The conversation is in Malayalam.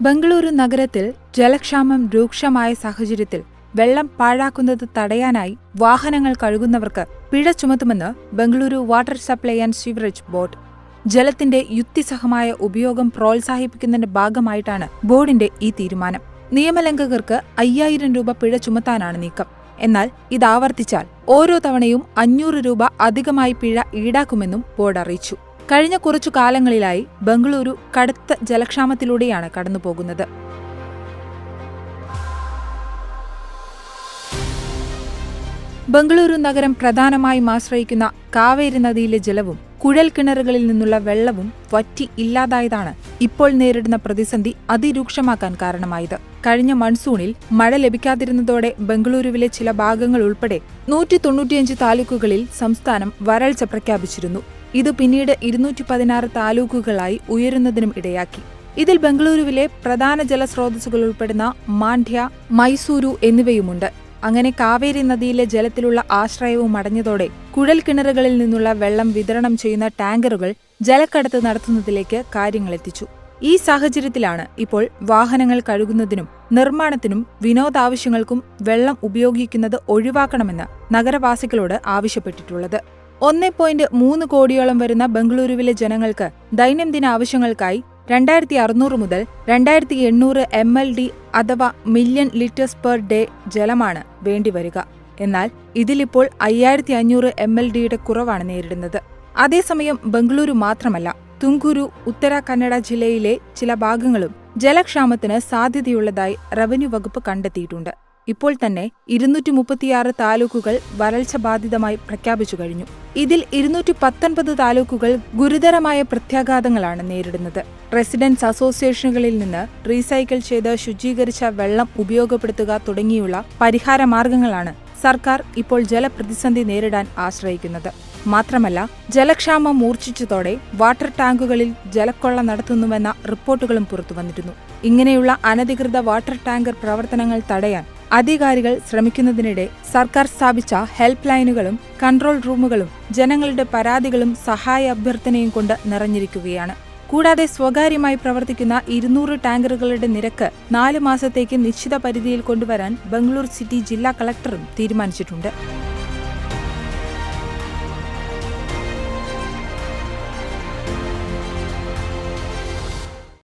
ബംഗളൂരു നഗരത്തിൽ ജലക്ഷാമം രൂക്ഷമായ സാഹചര്യത്തിൽ വെള്ളം പാഴാക്കുന്നത് തടയാനായി വാഹനങ്ങൾ കഴുകുന്നവർക്ക് പിഴ ചുമത്തുമെന്ന് Bengaluru water supply and sewerage board. ജലത്തിന്റെ യുക്തിസഹമായ ഉപയോഗം പ്രോത്സാഹിപ്പിക്കുന്നതിന്റെ ഭാഗമായിട്ടാണ് ബോർഡിന്റെ ഈ തീരുമാനം. നിയമലംഘകർക്ക് അയ്യായിരം രൂപ പിഴ ചുമത്താനാണ് നീക്കം. എന്നാൽ ഇത് ആവർത്തിച്ചാൽ ഓരോ തവണയും അഞ്ഞൂറ് രൂപ അധികമായി പിഴ ഈടാക്കുമെന്നും ബോർഡ് അറിയിച്ചു. കഴിഞ്ഞ കുറച്ചു കാലങ്ങളിലായി ബംഗളൂരു കടുത്ത ജലക്ഷാമത്തിലൂടെയാണ് കടന്നുപോകുന്നത്. ബംഗളൂരു നഗരം പ്രധാനമായും ആശ്രയിക്കുന്ന കാവേരി നദിയിലെ ജലവും കുഴൽ കിണറുകളിൽ നിന്നുള്ള വെള്ളവും വറ്റി ഇല്ലാതായതാണ് ഇപ്പോൾ നേരിടുന്ന പ്രതിസന്ധി അതിരൂക്ഷമാക്കാൻ കാരണമായത്. കഴിഞ്ഞ മൺസൂണിൽ മഴ ലഭിക്കാതിരുന്നതോടെ ബംഗളൂരുവിലെ ചില ഭാഗങ്ങൾ ഉൾപ്പെടെ നൂറ്റി തൊണ്ണൂറ്റിയഞ്ച് താലൂക്കുകളിൽ സംസ്ഥാനം വരൾച്ച പ്രഖ്യാപിച്ചിരുന്നു. ഇത് പിന്നീട് ഇരുന്നൂറ്റി പതിനാറ് താലൂക്കുകളായി ഉയരുന്നതിനും ഇടയാക്കി. ഇതിൽ ബംഗളൂരുവിലെ പ്രധാന ജലസ്രോതസ്സുകൾ ഉൾപ്പെടുന്ന മാണ്ഡ്യ മൈസൂരു എന്നിവയുമുണ്ട്. അങ്ങനെ കാവേരി നദിയിലെ ജലത്തിലുള്ള ആശ്രയവും അടഞ്ഞതോടെ കുഴൽ കിണറുകളിൽ നിന്നുള്ള വെള്ളം വിതരണം ചെയ്യുന്ന ടാങ്കറുകൾ ജലക്കടത്ത് നടത്തുന്നതിലേക്ക് കാര്യങ്ങളെത്തിച്ചു ഈ സാഹചര്യത്തിലാണ് ഇപ്പോൾ വാഹനങ്ങൾ കഴുകുന്നതിനും നിർമ്മാണത്തിനും വിനോദാവശ്യങ്ങൾക്കും വെള്ളം ഉപയോഗിക്കുന്നത് ഒഴിവാക്കണമെന്ന് നഗരവാസികളോട് ആവശ്യപ്പെട്ടിട്ടുള്ളത്. ഒന്നേ പോയിന്റ് മൂന്ന് കോടിയോളം വരുന്ന ബംഗളൂരുവിലെ ജനങ്ങൾക്ക് ദൈനംദിന ആവശ്യങ്ങൾക്കായി രണ്ടായിരത്തി അറുന്നൂറ് മുതൽ രണ്ടായിരത്തി എണ്ണൂറ് എം എൽ ഡി അഥവാ മില്യൺ ലിറ്റേഴ്സ് പെർ ഡേ ജലമാണ് വേണ്ടിവരിക. എന്നാൽ ഇതിലിപ്പോൾ അയ്യായിരത്തി അഞ്ഞൂറ് എം എൽ ഡിയുടെ കുറവാണ് നേരിടുന്നത്. അതേസമയം ബംഗളൂരു മാത്രമല്ല തുങ്കുരു ഉത്തര കന്നഡ ജില്ലയിലെ ചില ഭാഗങ്ങളും ജലക്ഷാമത്തിന് സാധ്യതയുള്ളതായി റവന്യൂ വകുപ്പ് കണ്ടെത്തിയിട്ടുണ്ട്. ഇപ്പോൾ തന്നെ ഇരുന്നൂറ്റി മുപ്പത്തിയാറ് താലൂക്കുകൾ വരൾച്ച ബാധിതമായി പ്രഖ്യാപിച്ചു കഴിഞ്ഞു. ഇതിൽ ഇരുന്നൂറ്റി പത്തൊൻപത് താലൂക്കുകൾ ഗുരുതരമായ പ്രത്യാഘാതങ്ങളാണ് നേരിടുന്നത്. റെസിഡൻസ് അസോസിയേഷനുകളിൽ നിന്ന് റീസൈക്കിൾ ചെയ്ത് ശുചീകരിച്ച വെള്ളം ഉപയോഗപ്പെടുത്തുക തുടങ്ങിയുള്ള പരിഹാര മാർഗങ്ങളാണ് സർക്കാർ ഇപ്പോൾ ജലപ്രതിസന്ധി നേരിടാൻ ആശ്രയിക്കുന്നത്. മാത്രമല്ല ജലക്ഷാമം മൂർച്ഛിച്ചതോടെ വാട്ടർ ടാങ്കുകളിൽ ജലക്കൊള്ള നടത്തുന്നുവെന്ന റിപ്പോർട്ടുകളും പുറത്തുവന്നിരുന്നു. ഇങ്ങനെയുള്ള അനധികൃത വാട്ടർ ടാങ്കർ പ്രവർത്തനങ്ങൾ തടയാൻ അധികാരികൾ ശ്രമിക്കുന്നതിനിടെ സർക്കാർ സ്ഥാപിച്ച ഹെൽപ്പ് ലൈനുകളും കൺട്രോൾ റൂമുകളും ജനങ്ങളുടെ പരാതികളും സഹായ അഭ്യർത്ഥനയും കൊണ്ട് നിറഞ്ഞിരിക്കുകയാണ്. കൂടാതെ സ്വകാര്യമായി പ്രവർത്തിക്കുന്ന ഇരുന്നൂറ് ടാങ്കറുകളുടെ നിരക്ക് നാല് മാസത്തേക്ക് നിശ്ചിത പരിധിയിൽ കൊണ്ടുവരാൻ ബംഗളൂർ സിറ്റി ജില്ലാ കളക്ടറും തീരുമാനിച്ചിട്ടുണ്ട്.